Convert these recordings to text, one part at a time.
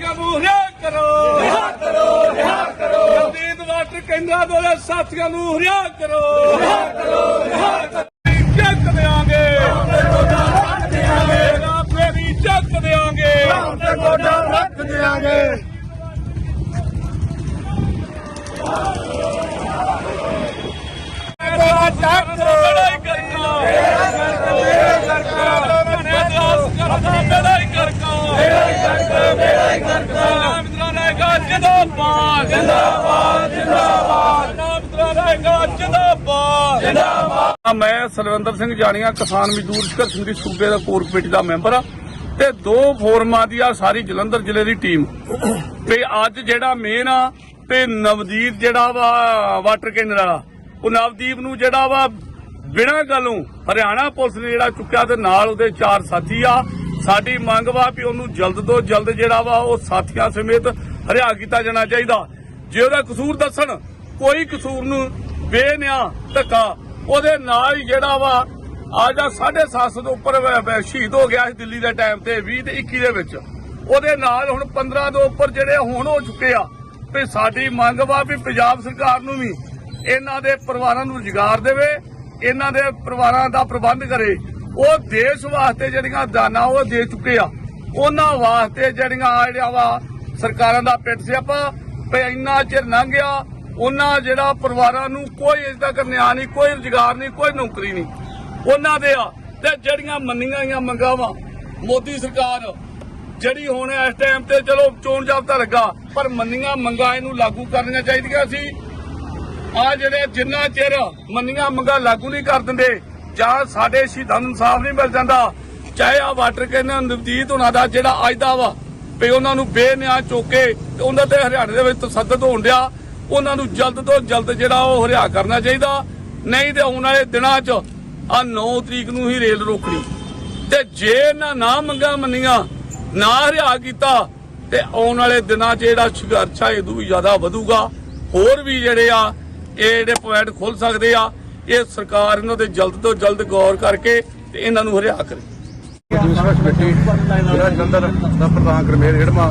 ਸਾਥੀਆਂ ਨੂੰ ਰਿਹਾ ਕਰੋ। ਰਿਹਾ ਕਰੋ ਰਿਹਾ ਕਰੋ। ਜਲਦੀਦ ਵਾਟਰ ਕੇਂਦਰਾਂ ਦੇ ਸਾਥੀਆਂ ਨੂੰ ਰਿਹਾ ਕਰੋ। ਰਿਹਾ ਕਰੋ ਰਿਹਾ ਕਰੋ ਚੱਕ ਦੇਾਂਗੇ ਤੇਰਾ ਫੇਰੀ ਚੱਕ ਦੇਾਂਗੇ ਤੇ ਗੋਡਾ ਰੱਖ ਦਿਆਂਗੇ ਚੱਕ ਲੜਾਈ ਕਰਨਾ ਲੜਾਈ ਕਰਨਾ ਲੜਾਈ ਕਰਨਾ ਲੜਾਈ ਕਰਨਾ ਮਿੱਤਰਾਂ ਰਹੇਗਾ ਜਿੰਦਾਬਾਦ ਜਿੰਦਾਬਾਦ ਜਿੰਦਾਬਾਦ ਮਿੱਤਰਾਂ ਰਹੇਗਾ ਜਿੰਦਾਬਾਦ। ਮੈਂ ਸਲਵਿੰਦਰ ਸਿੰਘ ਜਾਣੀਆ, ਕਿਸਾਨ ਮਜ਼ਦੂਰ ਸੰਘਰਸ਼ ਸਮਿਤੀ ਸੂਬੇ ਦਾ ਕੋਰ ਕਮੇਟੀ ਦਾ ਮੈਂਬਰ ਆ ਤੇ ਦੋ ਫੋਰਮਾਂ ਦੀ ਆ ਸਾਰੀ ਜਲੰਧਰ ਜ਼ਿਲ੍ਹੇ ਦੀ ਟੀਮ। ਤੇ ਅੱਜ ਜਿਹੜਾ ਮੇਨ ਆ, ਤੇ ਨਵਦੀਪ ਜਿਹੜਾ ਵਾ ਵਾਟਰ ਕੇਂਦਰ ਵਾਲਾ। ਉਹ ਨਵਦੀਪ ਨੂੰ ਜਿਹੜਾ ਵਾ, ਬਿਨਾਂ ਗੱਲੋਂ ਹਰਿਆਣਾ ਪੁਲਿਸ ਨੇ ਜਿਹੜਾ ਚੁੱਕਿਆ ਤੇ ਨਾਲ ਉਹਦੇ ਚਾਰ ਸਾਥੀ ਆ। ਸਾਡੀ ਮੰਗ ਵਾ ਵੀ ਉਹਨੂੰ ਜਲਦ ਤੋਂ ਜਲਦ ਜਿਹੜਾ ਵਾ, ਉਹ ਸਾਥੀਆਂ ਸਮੇਤ ਹਰਿਆ ਕੀਤਾ ਜਾਣਾ ਚਾਹੀਦਾ। ਜੇ ਉਹਦਾ ਕਸੂਰ ਦੱਸਣ, ਕੋਈ ਕਸੂਰ ਨੂੰ ਬੇਨਿਆ ਧੱਕਾ। ਉਹਦੇ ਨਾਲ ਹੀ ਜਿਹੜਾ ਵਾ ਆ ਜਾ 750 ਤੋਂ ਉੱਪਰ ਵ- ਵ- ਸ਼ਹੀਦ ਹੋ ਗਿਆ ਸੀ ਦਿੱਲੀ ਦੇ ਟਾਈਮ ਤੇ 20 ਤੇ 21 ਦੇ ਵਿੱਚ। ਉਹਦੇ ਨਾਲ ਹੁਣ 15 ਤੋਂ ਉੱਪਰ ਜਿਹੜੇ ਹੁਣ ਹੋ ਚੁੱਕੇ ਆ, ਵੀ ਸਾਡੀ ਮੰਗ ਵਾ ਵੀ ਪੰਜਾਬ ਸਰਕਾਰ ਨੂੰ ਵੀ ਇਹਨਾਂ ਦੇ ਪਰਿਵਾਰਾਂ ਨੂੰ ਰੁਜ਼ਗਾਰ ਦੇਵੇ, ਇਹਨਾਂ ਦੇ ਪਰਿਵਾਰਾਂ ਦਾ ਪ੍ਰਬੰਧ ਕਰੇ। ਉਹ ਦੇਸ਼ ਵਾਸਤੇ ਜਿਹੜੀਆਂ ਦਾਨਾਂ ਉਹ ਦੇ ਚੁੱਕੇ ਆ, ਉਹਨਾਂ ਵਾਸਤੇ ਜਿਹੜੀਆਂ ਆ ਵਾ ਸਰਕਾਰਾਂ ਦਾ ਪਿੱਟ ਸਿਆਪਾ, ਵੀ ਇੰਨਾ ਚਿਰ ਲੰਘ ਗਿਆ ਉਹਨਾਂ ਜਿਹੜਾ ਪਰਿਵਾਰਾਂ ਨੂੰ ਕੋਈ ਇਸ ਦਾ ਨਿਆਂ ਨਹੀਂ, ਕੋਈ ਰੁਜ਼ਗਾਰ ਨਹੀਂ, ਕੋਈ ਨੌਕਰੀ ਨਹੀਂ। ਉਹਨਾਂ ਦੇ ਆ, ਤੇ ਜਿਹੜੀਆਂ ਮੰਨੀਆਂ ਗਈਆਂ ਮੰਗਾਂ ਵਾ ਮੋਦੀ ਸਰਕਾਰ ਜਿਹੜੀ ਹੁਣ ਇਸ ਟਾਈਮ ਤੇ ਚਲੋ ਚੋਣ ਜਾਬਤਾ ਲੱਗਾ, ਪਰ ਮੰਨੀਆਂ ਮੰਗਾਂ ਇਹਨੂੰ ਲਾਗੂ ਕਰਨੀਆਂ ਚਾਹੀਦੀਆਂ ਸੀ। ਆ ਜਿਹੜੇ ਜਿੰਨਾ ਚਿਰ ਮੰਨੀਆਂ ਮੰਗਾਂ ਲਾਗੂ ਨਹੀਂ ਕਰ ਦਿੰਦੇ, ਜਾਂ ਸਾਡੇ ਸ਼ਹੀਦਾਂ ਨੂੰ ਇਨਸਾਫ ਨਹੀਂ ਮਿਲ ਜਾਂਦਾ, ਚਾਹੇ ਆ ਵਾਟਰ ਕੈਨਨ ਨਵਦੀਤ ਉਹਨਾਂ ਦਾ ਜਿਹੜਾ ਅੱਜ ਦਾ ਵਾ, ਵੀ ਉਹਨਾਂ ਨੂੰ ਬੇਨਿਆਂ ਚੋਕੇ ਤੇ ਉਹਨਾਂ ਤੇ ਹਰਿਆਣੇ ਦੇ ਵਿੱਚ ਤਸੱਦਦ ਹੋਣ ਡਿਆ ਉਹਨਾਂ ਨੂੰ ਜਲਦ ਤੋਂ ਜਲਦ ਜਿਹੜਾ ਉਹ ਹਰਿਆ ਕਰਨਾ ਚਾਹੀਦਾ। ਨਹੀਂ ਤੇ ਆਉਣ ਵਾਲੇ ਦਿਨਾਂ 'ਚ ਆ 9 ਤਰੀਕ ਨੂੰ ਹੀ ਰੇਲ ਰੋਕਣੀ। ਤੇ ਜੇ ਇਹਨਾਂ ਨਾ ਮੰਗਾਂ ਮੰਨੀਆਂ, ਨਾ ਹਰਿਆ ਕੀਤਾ, ਤੇ ਆਉਣ ਵਾਲੇ ਦਿਨਾਂ 'ਚ ਜਿਹੜਾ ਸੰਘਰਸ਼ ਇਹਦੂ ਵੀ ਜ਼ਿਆਦਾ ਵਧੂਗਾ। ਹੋਰ ਵੀ ਜਿਹੜੇ ਆ, ਇਹ ਜਿਹੜੇ ਪੁਆਇੰਟ ਖੁੱਲ ਸਕਦੇ ਆ, ਇਹ ਸਰਕਾਰ ਇਹਨਾਂ ਤੇ ਜਲਦ ਤੋਂ ਜਲਦ ਗੌਰ ਕਰਕੇ ਤੇ ਇਹਨਾਂ ਨੂੰ ਹਰਿਆ ਕਰੇ। ਦੂਸਰਾ ਕਮੇਟੀ ਜਿਹੜਾ ਜਲੰਧਰ ਦਾ ਪ੍ਰਧਾਨ ਗਰਮੇਲ ਹਿੜਮਾ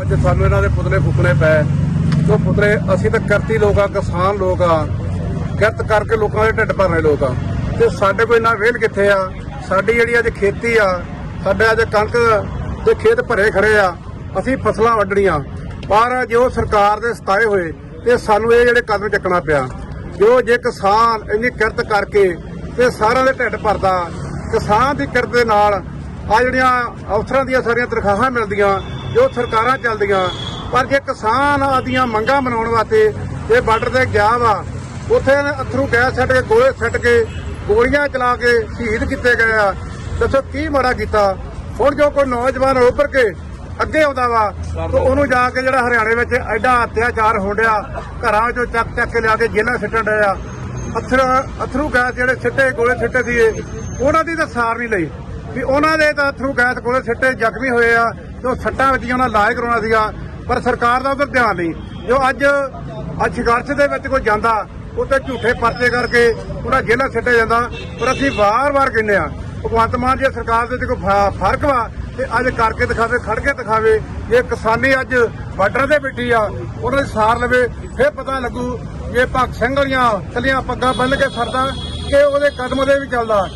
ਅੱਜ ਸਾਨੂੰ ਇਹਨਾਂ ਦੇ ਪੁਤਲੇ ਫੁੱਕਣੇ ਪਏ। ਜੋ ਪੁਤਲੇ ਅਸੀਂ ਤਾਂ ਕਰਤੀ ਲੋਕ ਆ, ਕਿਸਾਨ ਲੋਕ ਆ। ਕਿਰਤ ਕਰਕੇ ਲੋਕਾਂ ਦੇ ਢਿੱਡ ਭਰਨੇ ਲੋਕ ਆ। ਤੇ ਸਾਡੇ ਕੋਲ ਇੰਨਾ ਵੇਲ ਕਿੱਥੇ ਆ? ਸਾਡੀ ਜਿਹੜੀ ਅੱਜ ਖੇਤੀ ਆ, ਸਾਡੇ ਅੱਜ ਕਣਕ ਦੇ ਖੇਤ ਭਰੇ ਖੜੇ ਆ। ਅਸੀਂ ਫਸਲਾਂ ਵੱਢਣੀਆਂ। ਪਰ ਜੋ ਸਰਕਾਰ ਦੇ ਸਤਾਏ ਹੋਏ, ਤੇ ਸਾਨੂੰ ਇਹ ਜਿਹੜੇ ਕਦਮ ਚੱਕਣਾ ਪਿਆ। ਜੋ ਜੇ ਕਿਸਾਨ ਇੰਨੀ ਕਿਰਤ ਕਰਕੇ ਤੇ ਸਾਰਿਆਂ ਦੇ ਢਿੱਡ ਭਰਦਾ, ਕਿਸਾਨ ਦੀ ਕਿਰਤ ਦੇ ਨਾਲ ਆ ਜਿਹੜੀਆਂ ਅਫਸਰਾਂ ਦੀਆਂ ਸਾਰੀਆਂ ਤਨਖਾਹਾਂ ਮਿਲਦੀਆਂ, ਜੋ ਸਰਕਾਰਾਂ ਚੱਲਦੀਆਂ ਪਰ ਜੇ ਕਿਸਾਨ ਆਦੀਆਂ ਮੰਗਾਂ ਮਨਾਉਣ ਵਾਸਤੇ ਇਹ ਬਾਰਡਰ ਤੇ ਗਿਆ ਵਾ, ਉੱਥੇ ਇਹਨੇ ਅਥਰੂ ਗੈਸ ਛੱਡ ਕੇ, ਗੋਲੇ ਛੱਡ ਕੇ, ਗੋਲੀਆਂ ਚਲਾ ਕੇ ਸ਼ਹੀਦ ਕੀਤੇ ਗਏ ਆ। ਦੱਸੋ ਕੀ ਮਾੜਾ ਕੀਤਾ? ਹੁਣ ਜੋ ਕੋਈ ਨੌਜਵਾਨ ਉੱਪਰ ਕੇ ਅੱਗੇ ਆਉਂਦਾ ਵਾ, ਤੇ ਉਹਨੂੰ ਜਾ ਕੇ ਜਿਹੜਾ ਹਰਿਆਣੇ ਵਿੱਚ ਐਡਾ ਅਤਿਆਚਾਰ ਹੋ ਰਿਹਾ ਘਰਾਂ ਚੋਂ ਚੱਕ ਚੱਕ ਕੇ ਲਿਆ ਕੇ ਜੇਲ੍ਹਾਂ ਸਿੱਟਣ ਡਿਆ ਅਥਰ, ਅਥਰੂ ਗੈਸ ਜਿਹੜੇ ਸਿੱਟੇ, ਗੋਲੇ ਸਿੱਟੇ ਸੀ ਉਹਨਾਂ ਦੀ ਤਾਂ ਸਾਰ ਨਹੀਂ ਲਈ। ਵੀ ਉਹਨਾਂ ਦੇ ਤਾਂ ਅਥਰੂ ਗੈਸ ਗੋਲੇ ਸਿੱਟੇ ਜ਼ਖਮੀ ਹੋਏ ਆ, ਤੇ ਉਹ ਸੱਟਾਂ ਵੱਜੀਆਂ, ਉਹਨਾਂ ਇਲਾਜ ਕਰਾਉਣਾ ਸੀਗਾ। ਪਰ ਸਰਕਾਰ ਦਾ ਉਧਰ ਧਿਆਨ ਨਹੀਂ। ਜੋ ਅੱਜ ਅੱਜ ਸੰਘਰਸ਼ ਦੇ ਵਿੱਚ ਕੋਈ ਜਾਂਦਾ ਉੱਤੇ ਝੂਠੇ ਪਰਚੇ ਕਰਕੇ ਉਹਨਾਂ ਜੇਲ੍ਹਾਂ ਸਿੱਟੇ ਜਾਂਦਾ, ਪਰ ਅਸੀਂ ਵਾਰ-ਵਾਰ ਕਹਿੰਦੇ ਆ ਭਗਵੰਤ ਮਾਨ ਜੀ, ਸਰਕਾਰ ਦੇ ਵਿੱਚ ਕੋਈ ਫ਼ਰਕ ਵਾ, ਤੇ ਅੱਜ ਕਰਕੇ ਦਿਖਾਵੇ, ਖੜ ਕੇ ਦਿਖਾਵੇ, ਜੇ ਕਿਸਾਨੀ ਅੱਜ ਬਾਰਡਰ ਤੇ ਬੈਠੀ ਆ, ਉਹਨਾਂ ਦੀ ਸਾਰ ਲਵੇ, ਫਿਰ ਪਤਾ ਲੱਗੂ ਇਹ ਭਗਤ ਸਿੰਘ ਵਾਲੀਆਂ ਕੱਲੀਆਂ ਪੱਗਾਂ ਬੰਨ ਕੇ ਸਰਦਾ ਕਿ ਉਹਦੇ ਕਦਮ ਦੇ ਵੀ ਚੱਲਦਾ।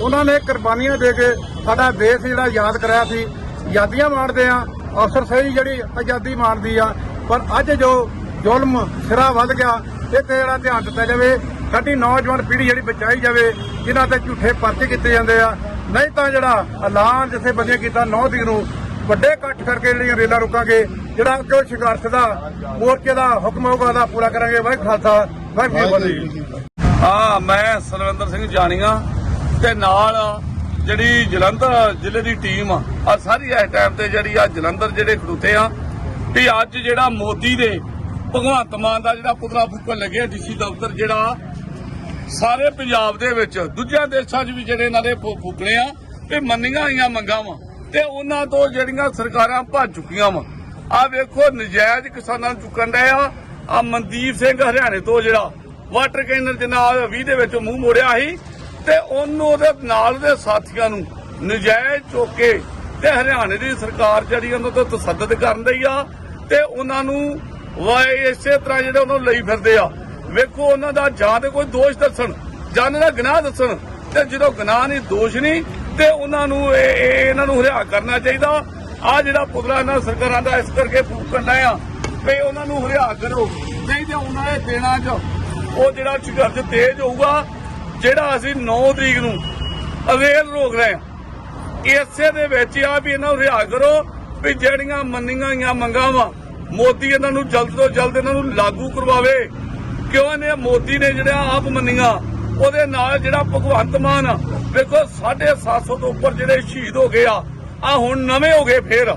ਉਹਨਾਂ ਨੇ ਕੁਰਬਾਨੀਆਂ ਦੇ ਕੇ ਸਾਡਾ ਦੇਸ਼ ਜਿਹੜਾ ਯਾਦ ਕਰਾਇਆ ਸੀ, ਯਾਦੀਆਂ ਮਾਣਦੇ ਆ ਅਫਸਰ ਸਹੀ ਜਿਹੜੀ ਆਜ਼ਾਦੀ ਮਾਣਦੀ ਆ, ਪਰ ਅੱਜ ਜੋ ਜ਼ੁਲਮ ਸਿਰਾ ਵੱਧ ਗਿਆ ਇਹ ਤੇ ਜਿਹੜਾ ਧਿਆਨ ਦਿੱਤਾ ਜਾਵੇ, ਸਾਡੀ ਨੌਜਵਾਨ ਪੀੜ੍ਹੀ ਜਿਹੜੀ ਬਚਾਈ ਜਾਵੇ, ਜਿਨ੍ਹਾਂ ਤੇ ਝੂਠੇ ਪਰਚੇ ਕੀਤੇ ਜਾਂਦੇ ਆ, ਨਹੀਂ ਤਾਂ ਜਿਹੜਾ ਐਲਾਨ ਜਿੱਥੇ ਬੰਦੀਆਂ ਕੀਤਾ 9 ਤਰੀਕ ਨੂੰ ਵੱਡੇ ਇਕੱਠ ਕਰਕੇ ਜਿਹੜੀਆਂ ਰੇਲਾਂ ਰੁਕਾਂਗੇ, ਜਿਹੜਾ ਅੱਗੇ ਸੰਘਰਸ਼ ਦਾ ਮੋਰਚੇ ਦਾ ਹੁਕਮ ਹੋਊਗਾ, ਉਹਦਾ ਪੂਰਾ ਕਰਾਂਗੇ। ਵਾਹਿਗੁਰੂ ਖਾਲਸਾ, ਵਾਹਿਗੁਰੂ ਜੀ ਕੀ ਮੈਂ ਸਲਵਿੰਦਰ ਸਿੰਘ ਜਾਣੀਆਂ ਤੇ ਨਾਲ ਜਿਹੜੀ ਜਲੰਧਰ ਜ਼ਿਲ੍ਹੇ ਦੀ ਟੀਮ ਆ ਆ ਸਾਰੀ ਇਸ ਟਾਈਮ ਤੇ ਜਿਹੜੀ ਆ ਜਲੰਧਰ ਜਿਹੜੇ ਖੜੂਤੇ ਆ, ਵੀ ਅੱਜ ਜਿਹੜਾ ਮੋਦੀ ਦੇ ਭਗਵੰਤ ਮਾਨ ਦਾ ਜਿਹੜਾ ਪੁਤਲਾ ਫੂਕਣ ਲੱਗਿਆ ਡੀਸੀ ਦਫ਼ਤਰ ਜਿਹੜਾ, ਸਾਰੇ ਪੰਜਾਬ ਦੇ ਵਿੱਚ, ਦੂਜਿਆਂ ਦੇਸ਼ਾਂ 'ਚ ਵੀ ਜਿਹੜੇ ਇਹਨਾਂ ਦੇ ਫੂਕਣੇ ਆ ਤੇ ਮੰਨੀਆਂ ਹੋਈਆਂ ਮੰਗਾਂ ਵਾ, ਤੇ ਉਹਨਾਂ ਤੋਂ ਜਿਹੜੀਆਂ ਸਰਕਾਰਾਂ ਭੱਜ ਚੁੱਕੀਆਂ ਵਾ। ਆ ਵੇਖੋ, ਨਜਾਇਜ਼ ਕਿਸਾਨਾਂ ਨੂੰ ਚੁੱਕਣ ਡਏ ਆ ਆ ਮਨਦੀਪ ਸਿੰਘ ਹਰਿਆਣੇ ਤੋਂ ਜਿਹੜਾ ਵਾਟਰ ਕੈਨਰ ਦੇ ਨਾਲ 20 ਦੇ ਵਿੱਚ ਮੂੰਹ ਮੋੜਿਆ ਸੀ ਤੇ ਉਹਨੂੰ ਉਹਦੇ ਨਾਲ ਦੇ ਸਾਥੀਆਂ ਨੂੰ ਨਜਾਇਜ਼ ਚੁੱਕ ਕੇ ਤੇ ਹਰਿਆਣੇ ਦੀ ਸਰਕਾਰ ਜਿਹੜੀ ਉਹਨਾਂ ਤੋਂ ਤਸੱਦਦ ਕਰਨ ਰਹੀ ਆ ਤੇ ਉਹਨਾਂ ਨੂੰ ਵਾਏ ਇਸੇ ਤਰ੍ਹਾਂ ਜਿਹੜੇ ਉਹਨਾਂ ਲਈ ਫਿਰਦੇ ਆ। ਵੇਖੋ, ਉਹਨਾਂ ਦਾ ਜਾਂ ਤੇ ਕੋਈ ਦੋਸ਼ ਦੱਸਣ, ਜਾਂ ਇਹਨਾਂ ਦਾ ਗੁਨਾਹ ਦੱਸਣ, ਤੇ ਜਦੋਂ ਗੁਨਾਹ ਨਹੀਂ, ਦੋਸ਼ ਨਹੀਂ, ਤੇ ਉਹਨਾਂ ਨੂੰ ਇਹਨਾਂ ਨੂੰ ਹਰਿਆ ਕਰਨਾ ਚਾਹੀਦਾ। ਆ ਜਿਹੜਾ ਪੁਤਲਾ ਇਹਨਾਂ ਸਰਕਾਰਾਂ ਦਾ ਇਸ ਕਰਕੇ ਫੂਕਣ ਡਏ ਆ ਵੀ ਉਹਨਾਂ ਨੂੰ ਹਰਿਆ ਕਰੋ। ਨਹੀਂ ਤੇ ਉਹਨਾਂ ਦੇ ਦੇਣਾ ਚ ਉਹ ਜਿਹੜਾ ਸੰਘਰਸ਼ ਤੇਜ਼ ਹੋਊਗਾ ਜਿਹੜਾ ਅਸੀਂ 9 ਤਰੀਕ ਨੂੰ ਅਵੇਲ ਰੋਕ ਰਹੇ ਆ ਇਸੇ ਦੇ ਵਿੱਚ ਆ ਵੀ ਇਹਨਾਂ ਨੂੰ ਰਿਹਾ ਕਰੋ ਵੀ ਜਿਹੜੀਆਂ ਮੰਨੀਆਂ ਹੋਈਆਂ ਮੰਗਾਂ ਵਾ, ਮੋਦੀ ਇਹਨਾਂ ਨੂੰ ਜਲਦ ਤੋਂ ਜਲਦ ਇਹਨਾਂ ਨੂੰ ਲਾਗੂ ਕਰਵਾਵੇ। ਕਿਉਂ ਇਹਨੇ ਮੋਦੀ ਨੇ ਜਿਹੜਾ ਆਪ ਮੰਨੀਆਂ, ਉਹਦੇ ਨਾਲ ਜਿਹੜਾ ਭਗਵੰਤ ਮਾਨ ਆ, ਵੇਖੋ 750 ਤੋਂ ਉੱਪਰ ਜਿਹੜੇ ਸ਼ਹੀਦ ਹੋ ਗਏ ਆ ਆ ਹੁਣ ਨਵੇਂ ਹੋ ਗਏ ਫੇਰ।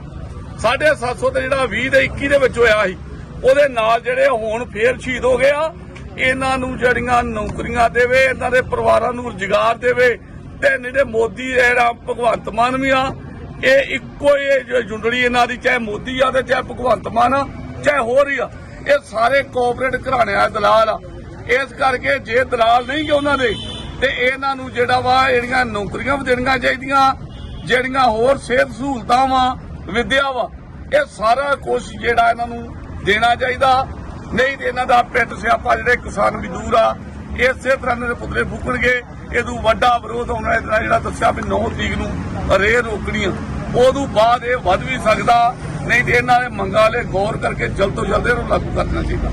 750 ਤੇ ਜਿਹੜਾ 20 ਤੇ 21 ਦੇ ਵਿੱਚ ਹੋਇਆ ਸੀ, ਉਹਦੇ ਨਾਲ ਜਿਹੜੇ ਹੁਣ ਫੇਰ ਸ਼ਹੀਦ ਹੋ ਗਏ ਆ ਇਹਨਾਂ ਨੂੰ ਜਿਹੜੀਆਂ ਨੌਕਰੀਆਂ ਦੇਵੇ, ਇਹਨਾਂ ਦੇ ਪਰਿਵਾਰਾਂ ਨੂੰ ਰੁਜ਼ਗਾਰ ਦੇਵੇ, ਤੇ ਜਿਹੜੇ ਮੋਦੀ ਜਿਹੜਾ ਭਗਵੰਤ ਮਾਨ ਵੀ ਆ, ਇਹ ਇੱਕੋ ਹੀ ਇਹ ਇਹਨਾਂ ਦੀ, ਚਾਹੇ ਮੋਦੀ ਆ ਤੇ ਚਾਹੇ ਭਗਵੰਤ ਮਾਨ ਆ, ਚਾਹੇ ਹੋਰ ਹੀ ਆ, ਇਹ ਸਾਰੇ ਕੋਆਪਰੇਟ ਘਰਾਣਿਆਂ ਦੇ ਦਲਾਲ ਆ। ਇਸ ਕਰਕੇ ਜੇ ਦਲਾਲ ਨਹੀਂ ਗੇ ਉਹਨਾਂ ਦੇ, ਤੇ ਇਹਨਾਂ ਨੂੰ ਜਿਹੜਾ ਵਾ ਜਿਹੜੀਆਂ ਨੌਕਰੀਆਂ ਵੀ ਦੇਣੀਆਂ ਚਾਹੀਦੀਆਂ, ਜਿਹੜੀਆਂ ਹੋਰ ਸਿਹਤ ਸਹੂਲਤਾਂ ਵਾ, ਵਿਦਿਆ ਵਾ, ਇਹ ਸਾਰਾ ਕੁਝ ਜਿਹੜਾ ਇਹਨਾਂ ਨੂੰ ਦੇਣਾ ਚਾਹੀਦਾ। ਨਹੀਂ ਤੇ ਇਹਨਾਂ ਦਾ ਪਿੱਟ ਸਿਆਪਾ ਜਿਹੜੇ ਕਿਸਾਨ ਮਜ਼ਦੂਰ ਆ, ਇਸੇ ਤਰ੍ਹਾਂ ਦੇ ਪੁਤਲੇ ਫੂਕਣਗੇ ਇਹਨੂੰ ਵੱਡਾ ਵਿਰੋਧ ਹੋਣਾ ਇਹਦਾ ਜਿਹੜਾ ਦੱਸਿਆ ਵੀ 9 ਤਰੀਕ ਨੂੰ ਰੇ ਰੋਕਣੀ ਆ ਉਦੋਂ ਬਾਅਦ ਇਹ ਵੱਧ ਵੀ ਸਕਦਾ, ਨਹੀਂ ਤੇ ਇਹਨਾਂ ਦੇ ਮੰਗਾਂ ਵਾਲੇ ਗੌਰ ਕਰਕੇ ਜਲਦ ਤੋਂ ਜਲਦ ਇਹਨੂੰ ਲਾਗੂ ਕਰਨਾ ਚਾਹੀਦਾ।